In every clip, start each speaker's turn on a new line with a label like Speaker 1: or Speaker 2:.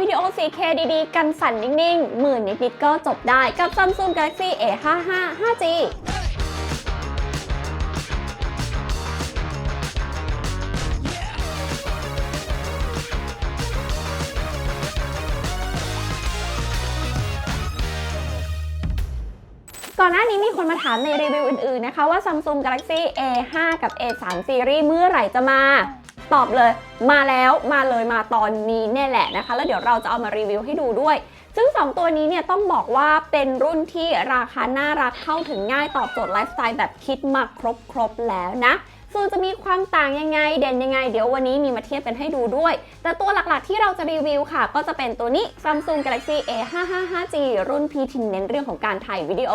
Speaker 1: วิดีโอ 4K ดีๆ กันสั่นนิ่งๆ หมื่นนิดๆก็จบได้กับ Samsung Galaxy A55 5G ก่อนหน้านี้มีคนมาถามในรีวิวอื่นๆนะคะว่า Samsung Galaxy A5 กับ A3 Series เมื่อไหร่จะมา ตอบเลย มาแล้วมาเลยมาตอนนี้เนี่ยแหละนะคะ แล้วเดี๋ยวเราจะเอามารีวิวให้ดูด้วย ซึ่ง 2 ตัวนี้เนี่ยต้องบอกว่าเป็นรุ่นที่ราคาน่ารักเข้าถึงง่ายตอบโจทย์ไลฟ์สไตล์แบบคิดมาครบๆแล้วนะส่วนจะมีความต่างยังไงเด่นยังไง เดี๋ยววันนี้มีมาเทียบกันให้ดูด้วย แต่ตัวหลักๆที่เราจะรีวิวค่ะ ก็จะเป็นตัวนี้ Samsung Galaxy A555G รุ่น P ที่เน้นเรื่องของการถ่ายวิดีโอ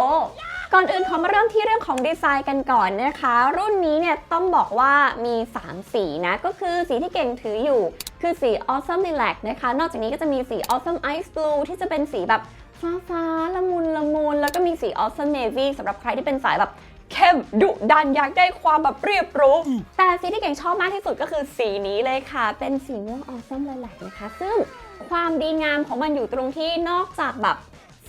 Speaker 1: ก่อนอื่นขอมาเริ่มที่เรื่องของดีไซน์กันก่อนนะคะ รุ่นนี้เนี่ยต้องบอกว่ามี 3 สีนะ ก็คือสีที่เก่งถืออยู่ คือสี Awesome Lilac นะคะ นอกจากนี้ก็จะมีสี Awesome Ice Blue ที่จะเป็นสีแบบฟ้าฟ้าๆละมุนละมุนแล้วก็มีสี Awesome Navy สำหรับใครที่เป็นสายแบบเข้มดุดันอยากได้ความแบบเรียบรู้ แต่สีที่เก่งชอบมากที่สุดก็คือสีนี้เลยค่ะ เป็นสีม่วง Awesome Lilac นะคะ ซึ่งความดีงามของมันอยู่ตรงที่นอกจากแบบ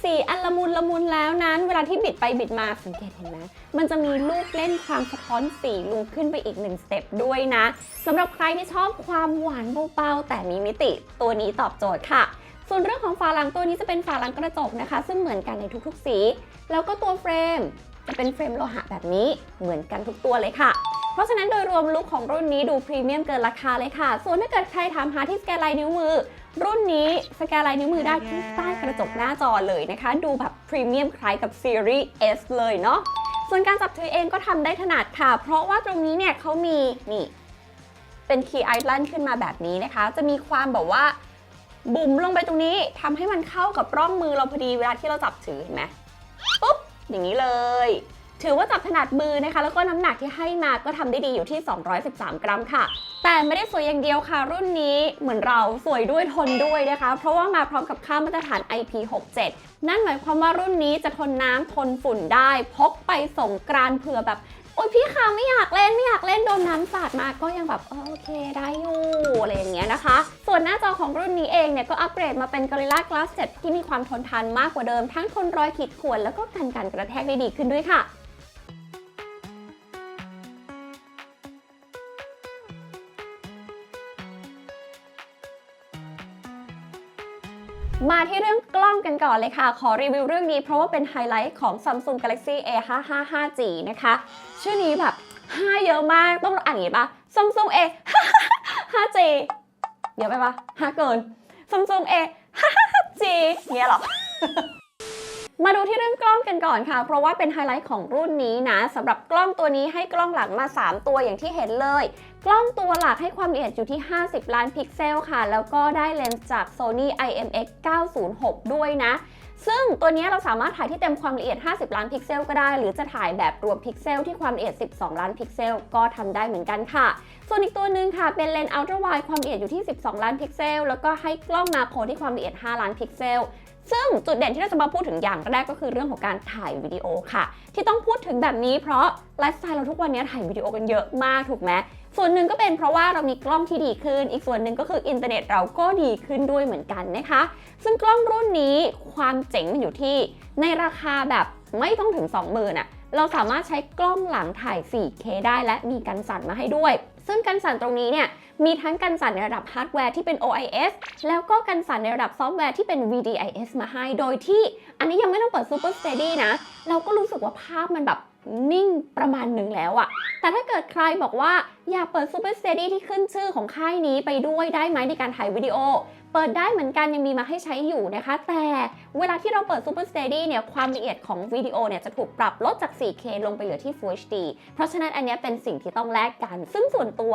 Speaker 1: สีอันละมุนละมุนแล้วนั้น เวลาที่บิดไปบิดมาสังเกตเห็นไหมมันจะมีลูกเล่นความสะท้อนสีลุงขึ้นไปอีกหนึ่งสเต็ปด้วยนะสำหรับใครที่ชอบความหวานเบาๆแต่มีมิติตัวนี้ตอบโจทย์ค่ะ ส่วนเรื่องของฝาหลังตัวนี้จะเป็นฝาหลังกระจกนะคะ ซึ่งเหมือนกันในทุกๆสี แล้วก็ตัวเฟรมจะเป็นเฟรมโลหะแบบนี้เหมือนกันทุกตัวเลยค่ะ เพราะฉะนั้นโดยรวมลุคของรุ่นนี้ดูพรีเมียมเกินราคาเลยค่ะ ส่วนถ้าเกิดใครถามหาที่สแกนลายนิ้วมือ รุ่นนี้สแกนลายนิ้วมือได้ที่ใต้กระจกหน้าจอเลยนะคะ ดูแบบพรีเมียมคล้ายกับซีรีส์ S เลยเนาะส่วนการจับถือเองก็ทำได้ถนัดค่ะ เพราะว่าตรงนี้เนี่ยเขามีนี่เป็นคีย์ไอแลนด์ขึ้นมาแบบนี้นะคะ จะมีความแบบว่าบุ๋มลงไปตรงนี้ทำให้มันเข้ากับร่องมือเราพอดีเวลาที่เราจับถือเห็นไหมปุ๊บอย่างนี้เลย ถือว่าจับถนัดมือนะคะ แล้วก็น้ำหนักที่ให้มาก็ทำได้ดีอยู่ที่ 213 กรัมค่ะ แต่ไม่ได้สวยอย่างเดียวค่ะ รุ่นนี้เหมือนเราสวยด้วยทนด้วยนะคะ เพราะว่ามาพร้อมกับค่ามาตรฐาน IP67 นั่นหมายความว่ารุ่นนี้จะทนน้ำทนฝุ่นได้พกไปสงกรานเผื่อแบบโอ๊ยพี่คะไม่อยากเล่นไม่อยากเล่นโดนน้ำสาดมาก็ยังแบบโอเคได้อยู่อะไรอย่างเงี้ยนะคะ ส่วนหน้าจอของรุ่นนี้เองเนี่ยก็อัปเกรดมาเป็น Gorilla Glass 7 ที่มีความทนทานมากกว่าเดิมทั้งทนรอยขีดข่วนแล้วก็กันการกระแทกได้ดีขึ้นด้วยค่ะ มาที่เรื่องกล้องกันก่อนเลยค่ะ ขอรีวิวเรื่องนี้เพราะว่าเป็นไฮไลท์ของ Samsung Galaxy A555G นะคะ ชื่อนี้แบบ5เยอะมาก ต้องอ่านอย่างนี้ปะ Samsung A 5G เยอะไปปะ5เกิน Samsung A 5G เนี่ยหรอ มาดูที่เรื่องกล้องกันก่อนค่ะ เพราะว่าเป็นไฮไลท์ของรุ่นนี้นะสำหรับกล้องตัวนี้ให้กล้องหลังมา 3 ตัวอย่างที่เห็นเลย กล้องตัวหลักให้ความละเอียดอยู่ที่ 50 ล้านพิกเซลค่ะ แล้วก็ได้เลนส์จาก Sony IMX 906 ด้วยนะ ซึ่งตัวนี้เราสามารถถ่ายที่เต็มความละเอียด 50 ล้านพิกเซลก็ได้ หรือจะถ่ายแบบรวมพิกเซลที่ความละเอียด 12 ล้านพิกเซลก็ทำได้เหมือนกันค่ะ ส่วนอีกตัวหนึ่งค่ะเป็นเลนส์ Ultra Wide ความละเอียดอยู่ที่ 12 ล้านพิกเซล แล้วก็ให้กล้องมาโครที่ความละเอียด 5 ล้านพิกเซล ซึ่งจุดเด่นที่เราจะมาพูดถึงอย่างแรกก็คือเรื่องของการถ่ายวิดีโอค่ะ ที่ต้องพูดถึงแบบนี้เพราะไลฟ์สไตล์เราทุกวันนี้ถ่ายวิดีโอกันเยอะมากถูกไหมส่วนหนึ่งก็เป็นเพราะว่าเรามีกล้องที่ดีขึ้น อีกส่วนหนึ่งก็คืออินเทอร์เน็ตเราก็ดีขึ้นด้วยเหมือนกันนะคะ ซึ่งกล้องรุ่นนี้ความเจ๋งมันอยู่ที่ในราคาแบบไม่ต้องถึง 20,000อะเราสามารถใช้กล้องหลังถ่าย 4K ได้และมีกันสั่นมาให้ด้วย ซึ่งกันสั่นตรงนี้เนี่ยมีทั้งกันสั่นในระดับฮาร์ดแวร์ที่เป็น OIS แล้วก็กันสั่นในระดับซอฟต์แวร์ที่เป็น VDIS มาให้ โดยที่อันนี้ยังไม่ต้องเปิด Super Steady นะ เราก็รู้สึกว่าภาพมันแบบนิ่งประมาณหนึ่งแล้วอะแต่ถ้าเกิดใครบอกว่า อยากเปิด Super Steady ที่ขึ้นชื่อของค่ายนี้ไปด้วยได้ไหมในการถ่ายวิดีโอ เปิดได้เหมือนกันยังมีมาให้ใช้อยู่นะคะ แต่เวลาที่เราเปิด Super Steady เนี่ยความละเอียดของวิดีโอเนี่ยจะถูกปรับลดจาก 4K ลงไปเหลือที่ Full HD เพราะฉะนั้นอันนี้เป็นสิ่งที่ต้องแลกกัน ซึ่งส่วนตัว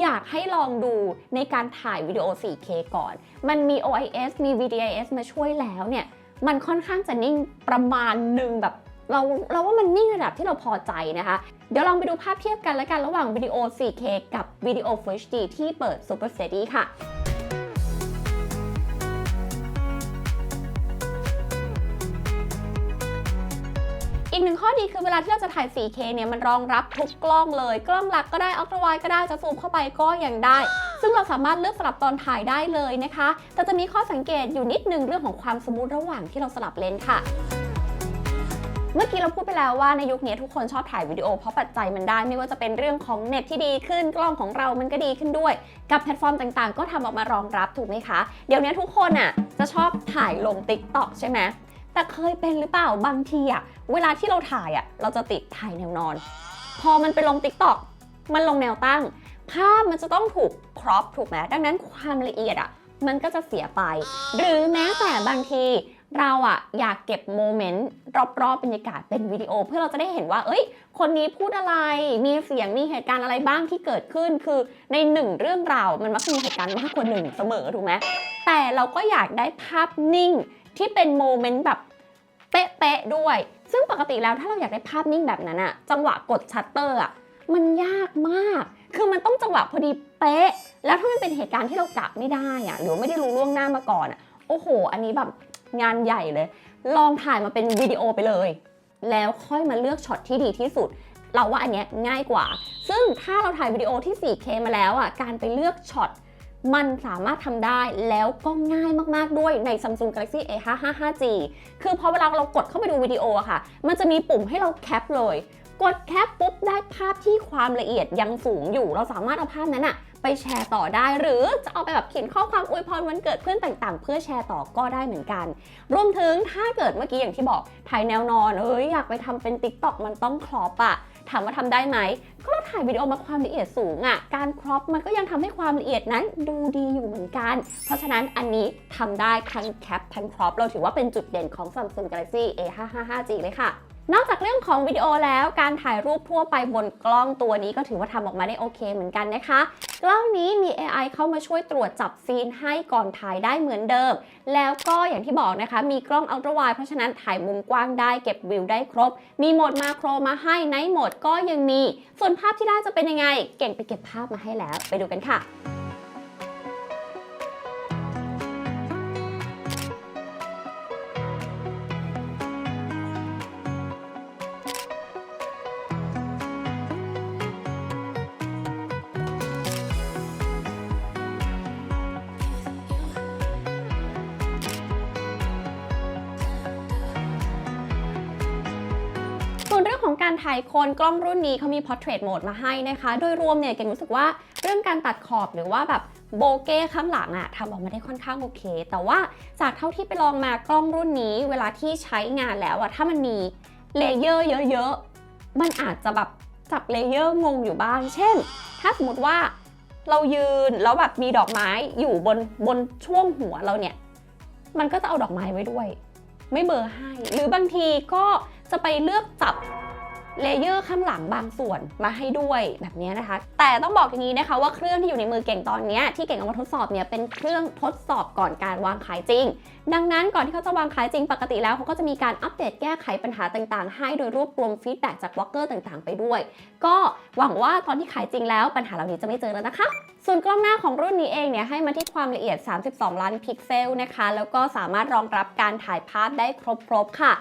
Speaker 1: อยากให้ลองดูในการถ่ายวิดีโอ 4K ก่อน มันมี OIS มี VDIS มาช่วยแล้วเนี่ย มันค่อนข้างจะนิ่งประมาณหนึ่งแบบเราเราว่ามันนิ่งระดับที่เราพอใจนะคะ เดี๋ยวลองไปดูภาพเทียบกันแล้วกันระหว่างวิดีโอ 4K กับวิดีโอ Full HD ที่เปิด Super Steady ค่ะ อีกหนึ่งข้อดีคือเวลาที่เราจะถ่าย 4K เนี่ยมันรองรับทุกกล้องเลย กล้องหลักก็ได้อัลตราไวก็ได้จะซูมเข้าไปก็ยังได้ ซึ่งเราสามารถเลือกสลับตอนถ่ายได้เลยนะคะ แต่จะมีข้อสังเกตอยู่นิดนึงเรื่องของความสมูทระหว่างที่เราสลับเลนส์ค่ะเมื่อกี้เราพูดไปแล้วว่าในยุคนี้ทุกคนชอบถ่ายวิดีโอเพราะปัจจัยมันได้ไม่ว่าจะเป็นเรื่องของเน็ตที่ดีขึ้นกล้องของเรามันก็ดีขึ้นด้วย กับแพลตฟอร์มต่างๆ ก็ทำออกมารองรับถูกไหมคะ เดี๋ยวนี้ทุกคนอะจะชอบถ่ายลง t ิ k t o k ใช่ไหม แต่เคยเป็นหรือเปล่าบางทีอะเวลาที่เราถ่ายอะเราจะติดถ่ายแนวนอน พอมันไปลง t ิ k t o k มันลงแนวตั้ง ภาพมันจะต้องถูกครอปถูกไหมดังนั้นความละเอียดอะมันก็จะเสียไป หรือแม้แต่บางทีเราอะอยากเก็บโมเมนต์รอบๆบรรยากาศเป็นวิดีโอ เพื่อเราจะได้เห็นว่า เอ้ย คนนี้พูดอะไร มีเสียงมีเหตุการณ์อะไรบ้างที่เกิดขึ้น คือในหนึ่งเรื่องราวมันมักจะมีเหตุการณ์มากกว่าหนึ่งเสมอถูกไหมแต่เราก็อยากได้ภาพนิ่งที่เป็นโมเมนต์แบบ เป๊ะๆด้วย ซึ่งปกติแล้วถ้าเราอยากได้ภาพนิ่งแบบนั้นอะจังหวะกดชัตเตอร์อะมันยากมาก คือมันต้องจังหวะพอดีเป๊ะ แล้วถ้ามันเป็นเหตุการณ์ที่เรากะไม่ได้อะหรือไม่ได้รู้ล่วงหน้ามาก่อนอะโอ้โห อันนี้แบบงานใหญ่เลย ลองถ่ายมาเป็นวิดีโอไปเลย แล้วค่อยมาเลือกช็อตที่ดีที่สุด เราว่าอันเนี้ยง่ายกว่า ซึ่งถ้าเราถ่ายวิดีโอที่ 4K มาแล้วอะ การไปเลือกช็อต มันสามารถทำได้แล้วก็ง่ายมากๆด้วยใน Samsung Galaxy A555G คือพอเวลาเรากดเข้าไปดูวิดีโออะค่ะ มันจะมีปุ่มให้เราแคปเลย กดแคปปุ๊บได้ภาพที่ความละเอียดยังสูงอยู่ เราสามารถเอาภาพนั้นอะไปแชร์ต่อได้ หรือจะเอาไปแบบเขียนข้อความอวยพรวันเกิดเพื่อนต่างๆ เพื่อแชร์ต่อก็ได้เหมือนกัน รวมถึงถ้าเกิดเมื่อกี้อย่างที่บอกถ่ายแนวนอน เอ้ยอยากไปทำเป็น t ิ k t o k มันต้องครอปอะถามว่าทำได้ไหมก็เร ถ่ายวิดีโอมาความละเอียดสูงอะะการครอปมันก็ยังทำให้ความละเอียดนั้นดูดีอยู่เหมือนกัน เพราะฉะนั้นอันนี้ทำได้ทั้งแคปทั้งครอปเราถือว่าเป็นจุดเด่นของ Samsung Galaxy A555G เลยค่ะ นอกจากเรื่องของวิดีโอแล้วการถ่ายรูปทั่วไปบนกล้องตัวนี้ก็ถือว่าทำออกมาได้โอเคเหมือนกันนะคะ กล้องนี้มี AI เข้ามาช่วยตรวจจับซีนให้ก่อนถ่ายได้เหมือนเดิม แล้วก็อย่างที่บอกนะคะ มีกล้องอัลตร้าไวเพราะฉะนั้นถ่ายมุมกว้างได้เก็บวิวได้ครบ มีโหมดมาโครมาให้ในโหมดก็ยังมี ส่วนภาพที่ได้จะเป็นยังไง เก่งไปเก็บภาพมาให้แล้ว ไปดูกันค่ะ วนเรื่องของการถ่ายคนกล้องรุ่นนี้เขามี portrait mode มาให้นะคะ โดยรวมเนี่ยเก่งรู้สึกว่าเรื่องการตัดขอบหรือว่าแบบโบเก้ข้างหลังอะทำออกมาได้ค่อนข้างโอเค แต่ว่าจากเท่าที่ไปลองมากล้องรุ่นนี้ เวลาที่ใช้งานแล้วอะถ้ามันมีเลเยอร์เยอะๆ มันอาจจะแบบจับเลเยอร์งงอยู่บ้าง เช่น ถ้าสมมติว่าเรายืนแล้วแบบมีดอกไม้อยู่บนบนช่วงหัวเราเนี่ย มันก็จะเอาดอกไม้ไว้ด้วย ไม่เบลอร์ให้ หรือบางทีก็ จะไปเลือกจับเลเยอร์ข้างหลังบางส่วนมาให้ด้วยแบบนี้นะคะ แต่ต้องบอกอย่างนี้นะคะว่าเครื่องที่อยู่ในมือเก่งตอนนี้ที่เก่งเอามาทดสอบเนี่ยเป็นเครื่องทดสอบก่อนการวางขายจริง ดังนั้นก่อนที่เขาจะวางขายจริงปกติแล้วเขาก็จะมีการอัปเดตแก้ไขปัญหาต่างๆ ให้โดยรวบรวมฟีดแบ็จากบล็อกเกอร์ต่างๆ ไปด้วย ก็หวังว่าตอนที่ขายจริงแล้วปัญหาเหล่านี้จะไม่เจอแล้วนะคะ ส่วนกล้องหน้าของรุ่นนี้เองเนี่ยให้มาที่ความละเอียด 32 ล้านพิกเซลนะคะแล้วก็สามารถรองรับการถ่ายภาพได้ครบๆค่ะ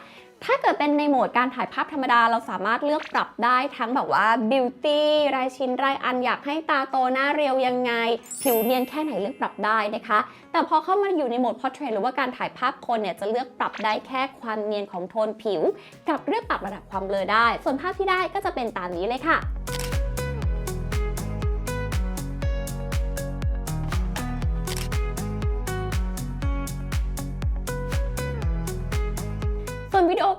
Speaker 1: ถ้าเกิดเป็นในโหมดการถ่ายภาพธรรมดา เราสามารถเลือกปรับได้ทั้งแบบว่าบิวตี้รายชิ้นรายอันอยากให้ตาโตหน้าเรียวยังไง ผิวเนียนแค่ไหนเลือกปรับได้นะคะ แต่พอเข้ามาอยู่ในโหมด portrait หรือว่าการถ่ายภาพคนเนี่ยจะเลือกปรับได้แค่ความเนียนของโทนผิว กับเลือกปรับระดับความเบลอได้ ส่วนภาพที่ได้ก็จะเป็นตามนี้เลยค่ะ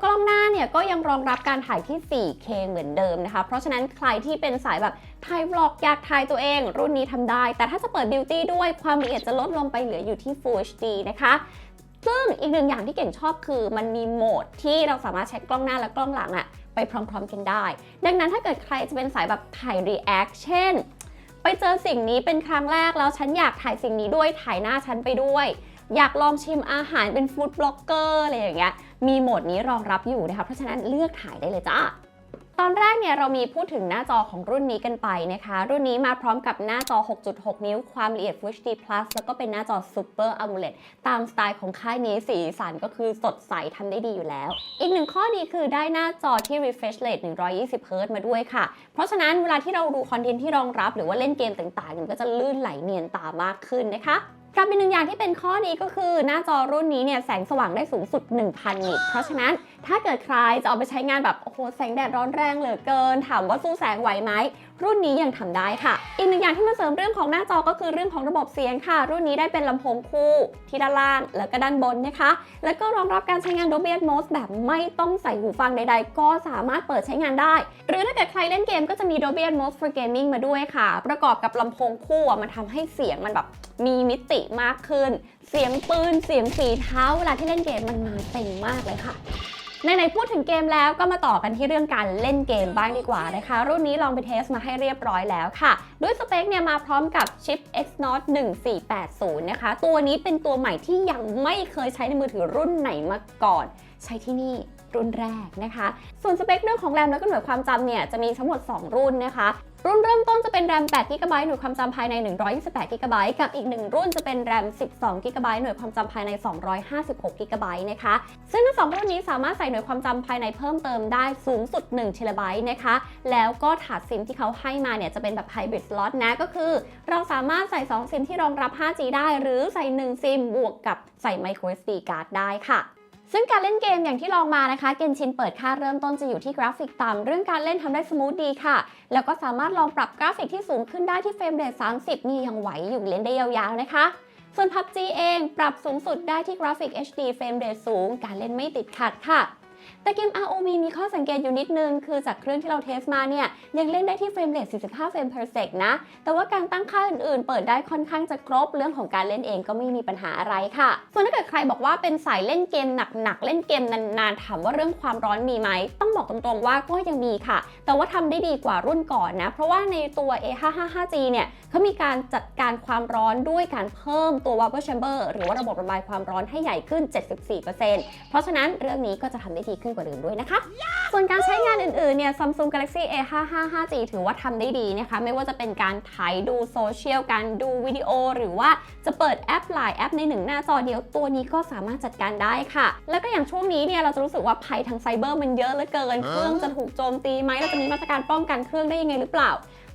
Speaker 1: กล้องหน้าเนี่ยก็ยังรองรับการถ่ายที่ 4K เหมือนเดิมนะคะ เพราะฉะนั้นใครที่เป็นสายแบบถ่ายบล็อกอยากถ่ายตัวเอง รุ่นนี้ทำได้ แต่ถ้าจะเปิดบิวตี้ด้วยความละเอียดจะลดลงไปเหลืออยู่ที่ Full HD นะคะซึ่งอีกหนึ่งอย่างที่เก่งชอบคือมันมีโหมดที่เราสามารถใช้กล้องหน้าและกล้องหลังอะไปพร้อมๆกันได้ ดังนั้นถ้าเกิดใครจะเป็นสายแบบถ่าย React เช่น ไปเจอสิ่งนี้เป็นครั้งแรกแล้วฉันอยากถ่ายสิ่งนี้ด้วยถ่ายหน้าฉันไปด้วย อยากลองชิมอาหารเป็นฟู้ดบล็อกเกอร์อะไรอย่างเงี้ย มีโหมดนี้รองรับอยู่นะคะ เพราะฉะนั้นเลือกถ่ายได้เลยจ้าตอนแรกเนี่ยเรามีพูดถึงหน้าจอของรุ่นนี้กันไปนะคะ รุ่นนี้มาพร้อมกับหน้าจอ 6.6 นิ้วความละเอียด Full HD Plus แล้วก็เป็นหน้าจอ Super AMOLED ตามสไตล์ของค่ายนี้สีสันก็คือสดใสทำได้ดีอยู่แล้ว อีกหนึ่งข้อดีคือได้หน้าจอที่ refresh rate 120 Hz มาด้วยค่ะ เพราะฉะนั้นเวลาที่เราดูคอนเทนต์ที่รองรับหรือว่าเล่นเกมต่างๆมันก็จะลื่นไหลเนียนตามากขึ้นนะคะ การเป็นหนึ่งอย่างที่เป็นข้อดีก็คือหน้าจอรุ่นนี้เนี่ยแสงสว่างได้สูงสุด 1,000 นิตเพราะฉะนั้นถ้าเกิดใครจะเอาไปใช้งานแบบโอ้โหแสงแดดร้อนแรงเหลือเกิน ถามว่าสู้แสงไหวไหม รุ่นนี้ยังทำได้ค่ะ อีกหนึ่งอย่างที่มาเสริมเรื่องของหน้าจอก็คือเรื่องของระบบเสียงค่ะ รุ่นนี้ได้เป็นลำโพงคู่ที่ด้านล่างแล้วก็ด้านบนนะคะ แล้วก็รองรับการใช้งาน Dolby Atmos แบบไม่ต้องใส่หูฟังใด ๆ ก็สามารถเปิดใช้งานได้ หรือถ้าเกิดใครเล่นเกมก็จะมี Dolby Atmos for Gaming มาด้วยค่ะ ประกอบกับลำโพงคู่มันทำให้เสียงมันแบบมีมิติมากขึ้น เสียงปืน เสียงฝีเท้าเวลาที่เล่นเกมมันมาเต็มมากเลยค่ะ ไหนๆพูดถึงเกมแล้วก็มาต่อกันที่เรื่องการเล่นเกมบ้างดีกว่านะคะ รุ่นนี้ลองไปเทสมาให้เรียบร้อยแล้วค่ะ ด้วยสเปคเนี่ยมาพร้อมกับชิป Exynos 1480 นะคะ ตัวนี้เป็นตัวใหม่ที่ยังไม่เคยใช้ในมือถือรุ่นไหนมาก่อน ใช้ที่นี่รุ่นแรกนะคะ ส่วนสเปคเรื่องของแรมแล้วก็หน่วยความจำเนี่ยจะมีทั้งหมด 2 รุ่นนะคะ รุ่นเริ่มต้นจะเป็นแรม8 g b หน่วยความจำภายใน 128 g b กับอีกหนึ่งรุ่นจะเป็นแรม12 g b หน่วยความจำภายใน 256 g b นะคะ ซึ่งทั้งสองรุ่นนี้สามารถใส่หน่วยความจำภายในเพิ่มเติมได้สูงสุด1 t b นะคะ แล้วก็ถาดซิมที่เขาให้มาเนี่ยจะเป็นแบบ Hybrid Slot นะ ก็คือ เราสามารถใส่ 2 ซิมที่รองรับ 5G ได้ หรือใส่ 1 ซิมบวกกับใส่ Micro SD card ได้ค่ะ ซึ่งการเล่นเกมอย่างที่ลองมานะคะเกนชินเปิดค่าเริ่มต้นจะอยู่ที่กราฟิกต่ำเรื่องการเล่นทำได้สมูทดีค่ะ แล้วก็สามารถลองปรับกราฟิกที่สูงขึ้นได้ที่เฟรมเรท30 นี่ยังไหวอยู่เล่นได้ยาวๆนะคะส่วน PUBG เองปรับสูงสุดได้ที่กราฟิก HD เฟรมเรทสูง การเล่นไม่ติดขัดค่ะ แต่เกม ROV มีข้อสังเกตอยู่นิดนึง คือจากเครื่องที่เราเทสมาเนี่ย ยังเล่นได้ที่เฟรมเรท45 เฟรม per sec นะ แต่ว่าการตั้งค่าอื่นๆ เปิดได้ค่อนข้างจะครบ เรื่องของการเล่นเองก็ไม่มีปัญหาอะไรค่ะ ส่วนถ้าเกิดใครบอกว่าเป็นสายเล่นเกมหนักๆ เล่นเกมนานๆ ถามว่าเรื่องความร้อนมีไหม ต้องบอกตรงๆว่าก็ยังมีค่ะ แต่ว่าทำได้ดีกว่ารุ่นก่อนนะ เพราะว่าในตัว A555G เนี่ยเขามีการจัดการความร้อนด้วยการเพิ่มตัว vapor chamber หรือว่าระบบระบายความร้อนให้ใหญ่ขึ้น 74%เพราะฉะนั้นเรื่องนี้ก็จะทำได้ดีขึ้นกว่าเดิมด้วยนะคะ ส่วนการใช้งานอื่นๆ เนี่ย Samsung Galaxy A555G ถือว่าทำได้ดีนะคะ ไม่ว่าจะเป็นการถ่ายดูโซเชียล การดูวิดีโอ หรือว่าจะเปิดแอปหลายแอปในหนึ่งหน้าจอเดียวตัวนี้ก็สามารถจัดการได้ค่ะ แล้วก็อย่างช่วงนี้เนี่ยเราจะรู้สึกว่าภัยทางไซเบอร์มันเยอะเหลือเกิน เครื่องจะถูกโจมตีไหมเราจะมีมาตรการป้องกันเครื่องได้ยังไงหรือเปล่า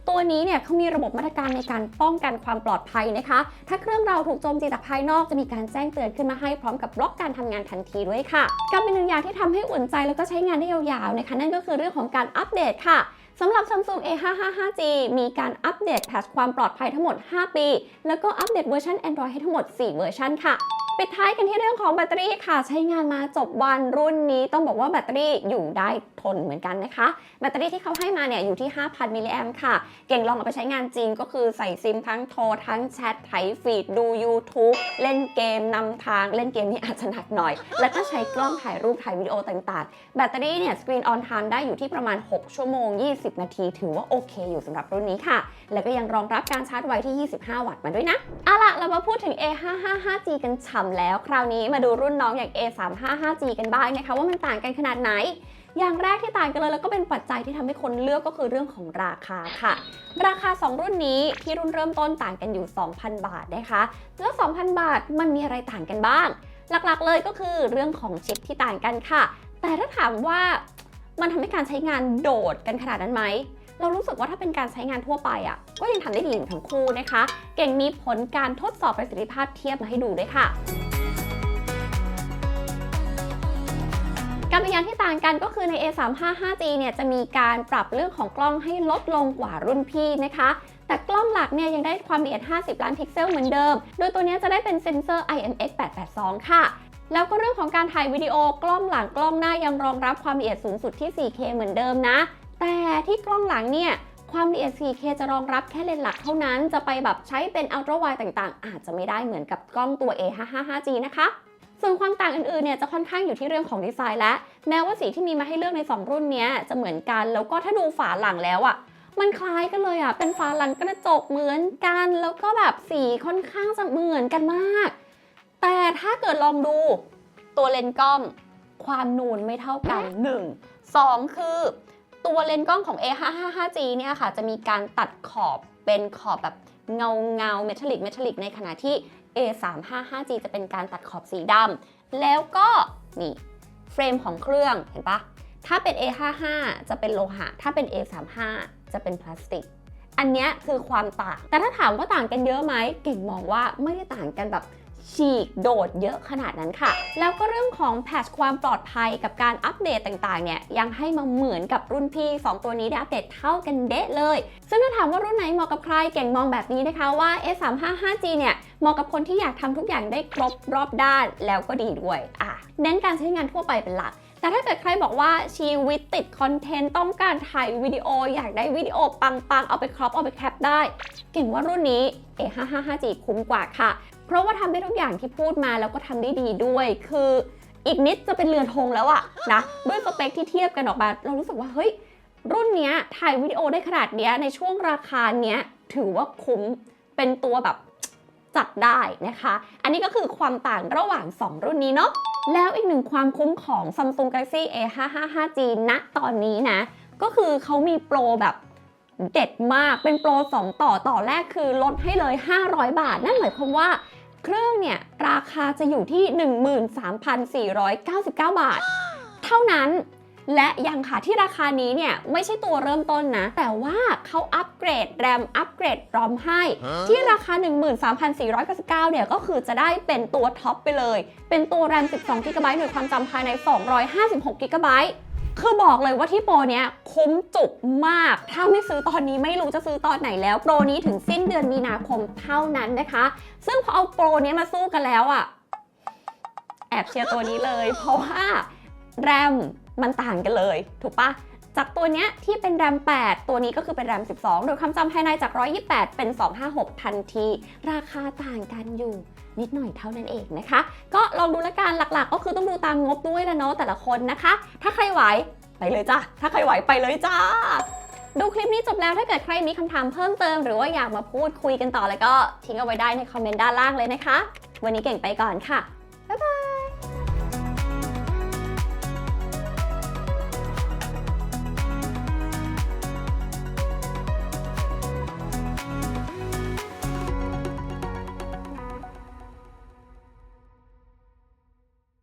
Speaker 1: ตัวนี้เนี่ยเขามีระบบมาตรการในการป้องกันความปลอดภัยนะคะ ถ้าเครื่องเราถูกโจมตีจากภายนอกจะมีการแจ้งเตือนขึ้นมาให้พร้อมกับบล็อกการทำงานทันทีด้วยค่ะการเป็นหนึ่งอย่างที่ทำให้อุ่นใจแล้วก็ใช้งานได้ยาวๆนะคะนั่นก็คือเรื่องของการอัปเดตค่ะสำหรับ Samsung A555G มีการอัปเดตแพทช์ความปลอดภัยทั้งหมด 5 ปี แล้วก็อัปเดตเวอร์ชัน Android ให้ทั้งหมด 4 เวอร์ชันค่ะ ปิดท้ายกันที่เรื่องของแบตเตอรี่ค่ะ ใช้งานมาจบวันรุ่นนี้ต้องบอกว่าแบตเตอรี่อยู่ได้ทนเหมือนกันนะคะ แบตเตอรี่ที่เขาให้มาเนี่ยอยู่ที่ 5,000 มิลลิแอมค่ะ เก่งลองเอาไปใช้งานจริงก็คือใส่ซิมทั้งโทร ทั้งแชทไถฟีดดู YouTube เล่นเกมนำทางเล่นเกมนี่อาจจะหนักหน่อย แล้วก็ใช้กล้องถ่ายรูปถ่ายวิดีโอต่างๆ แบตเตอรี่เนี่ยสกรีนออนไทม์ได้อยู่ที่ประมาณ 6 ชั่วโมง 20 นาที ถือว่าโอเค อยู่สำหรับรุ่นนี้ค่ะ แล้วก็ยังรองรับการชาร์จไวที่ 25 วัตต์มาด้วยนะเอาล่ะเรามาพูดถึง A555G กันฉ่ำแล้ว คราวนี้มาดูรุ่นน้องอย่าง A355G กันบ้างนะคะว่ามันต่างกันขนาดไหน อย่างแรกที่ต่างกันเลยแล้วก็เป็นปัจจัยที่ทำให้คนเลือกก็คือเรื่องของราคาค่ะ ราคา 2 รุ่นนี้ที่รุ่นเริ่มต้นต่างกันอยู่ 2,000 บาทนะคะแล้ว 2,000 บาทมันมีอะไรต่างกันบ้าง หลักๆเลยก็คือเรื่องของชิปที่ต่างกันค่ะ แต่ถ้าถามว่ามันทำให้การใช้งานโดดกันขนาดนั้นไหม เรารู้สึกว่าถ้าเป็นการใช้งานทั่วไปอะก็ยังทำได้ดีอยู่ทั้งคู่นะคะ เก่งมีผลการทดสอบประสิทธิภาพเทียบมาให้ดูด้วยค่ะการพยายามที่ต่างกันก็คือใน A355G เนี่ยจะมีการปรับเรื่องของกล้องให้ลดลงกว่ารุ่นพี่นะคะ แต่กล้องหลักเนี่ยยังได้ความละเอียด 50 ล้านพิกเซลเหมือนเดิม โดยตัวนี้จะได้เป็นเซ็นเซอร์ IMX882 ค่ะ แล้วก็เรื่องของการถ่ายวิดีโอกล้องหลังกล้องหน้ายังรองรับความละเอียดสูงสุดที่ 4K เหมือนเดิมนะ แต่ที่กล้องหลังเนี่ยความละเอียด 4K จะรองรับแค่เลนส์หลักเท่านั้น จะไปแบบใช้เป็น Ultra Wide ต่างๆ อาจจะไม่ได้เหมือนกับกล้องตัว A555G นะคะ ส่วนความต่างอื่นๆ เนี่ยจะค่อนข้างอยู่ที่เรื่องของดีไซน์และ แม้ว่าสีที่มีมาให้เลือกใน 2 รุ่นเนี้ยจะเหมือนกัน แล้วก็ถ้าดูฝาหลังแล้วอะ่ะ มันคล้ายกันเลยอะ่ะ เป็นฝาหลังกระจกเหมือนกัน แล้วก็แบบสีค่อนข้างจะเหมือนกันมาก แต่ถ้าเกิดลองดูตัวเลนส์กล้อง ความนูนไม่เท่ากัน 1 2 คือ ตัวเลนส์กล้องของ A555G เนี่ยค่ะ จะมีการตัดขอบเป็นขอบแบบเงาเงาเมทัลลิกเมทัลลิกในขณะที่ A355G จะเป็นการตัดขอบสีดำแล้วก็นี่เฟรมของเครื่องเห็นปะถ้าเป็น A55 จะเป็นโลหะ ถ้าเป็น A35 จะเป็นพลาสติก อันนี้คือความต่าง แต่ถ้าถามว่าต่างกันเยอะไหม เก่งมองว่าไม่ได้ต่างกันแบบ ฉีกโดดเยอะขนาดนั้นค่ะ แล้วก็เรื่องของแพทชความปลอดภัยกับการอัปเดตต่างๆ เนี่ย ยังให้มาเหมือนกับรุ่นพี่ 2 ตัวนี้ได้อัปเดตเท่ากันเดะเลย ซึ่งถ้าถามว่ารุ่นไหนเหมาะกับใครเก่งมองแบบนี้นะคะว่า S355G เนี่ยเหมาะกับคนที่อยากทำทุกอย่างได้ครบรอบด้านแล้วก็ดีด้วยอะเน้นการใช้งานทั่วไปเป็นหลักแต่ถ้าเกิดใครบอกว่าชีวิตติดคอนเทนต์ต้องการถ่ายวิดีโอ อยากได้วิดีโอปังๆ เอาไปครอปเอาไปแคปได้ เก่งว่ารุ่นนี้ A555G คุ้มกว่าค่ะ เพราะว่าทำได้ทุกอย่างที่พูดมาแล้วก็ทำได้ดีด้วย คืออีกนิดจะเป็นเรือนธงแล้วอะนะ ด้วยสเปคที่เทียบกันออกมา เรารู้สึกว่าเฮ้ย รุ่นเนี้ยถ่ายวิดีโอได้ขนาดเนี้ยในช่วงราคาเนี้ยถือว่าคุ้มเป็นตัวแบบจัดได้นะคะ อันนี้ก็คือความต่างระหว่าง 2 รุ่นนี้เนาะ แล้วอีกหนึ่งความคุ้มของ Samsung Galaxy A555G ณตอนนี้นะ ก็คือเขามีโปรแบบเด็ดมาก เป็นโปร 2 ต่อ ต่อแรกคือลดให้เลย 500 บาท นั่นหมายความว่า เครื่องเนี่ยราคาจะอยู่ที่ 13,499 บาท เท่านั้นและยังค่ะที่ราคานี้เนี่ยไม่ใช่ตัวเริ่มต้นนะ แต่ว่าเขาอัปเกรดแรมอัปเกรดรอมให้ ที่ราคา 13,499 เนี่ยก็คือจะได้เป็นตัวท็อปไปเลย เป็นตัวแรม 12 g b หน่วยความจำภายใน 256 g b คือบอกเลยว่าที่โปรเนี้ยคุ้มจุกมาก ถ้าไม่ซื้อตอนนี้ไม่รู้จะซื้อตอนไหนแล้ว โปรนี้ถึงสิ้นเดือนมีนาคมเท่านั้นนะคะ ซึ่งพอเอาโปรนี้มาสู้กันแล้วอะแอบเชียร์ตัวนี้เลย เพราะว่าแรมมันต่างกันเลย ถูกปะจากตัวเนี้ยที่เป็นแรม 8 ตัวนี้ก็คือเป็นแรม 12 โดยความจำภายในจาก 128 เป็น 256 ทันที ราคาต่างกันอยู่ นิดหน่อยเท่านั้นเองนะคะ ก็ลองดูละกันหลักๆ ก็คือต้องดูตามงบด้วยนะเนาะแต่ละคนนะคะ ถ้าใครไหวไปเลยจ้าถ้าใครไหวไปเลยจ้าดูคลิปนี้จบแล้วถ้าเกิดใครมีคำถามเพิ่มเติม หรือว่าอยากมาพูดคุยกันต่อแล้วก็ทิ้งเอาไว้ได้ในคอมเมนต์ด้านล่างเลยนะคะ วันนี้เก่งไปก่อนค่ะ บ๊ายบาย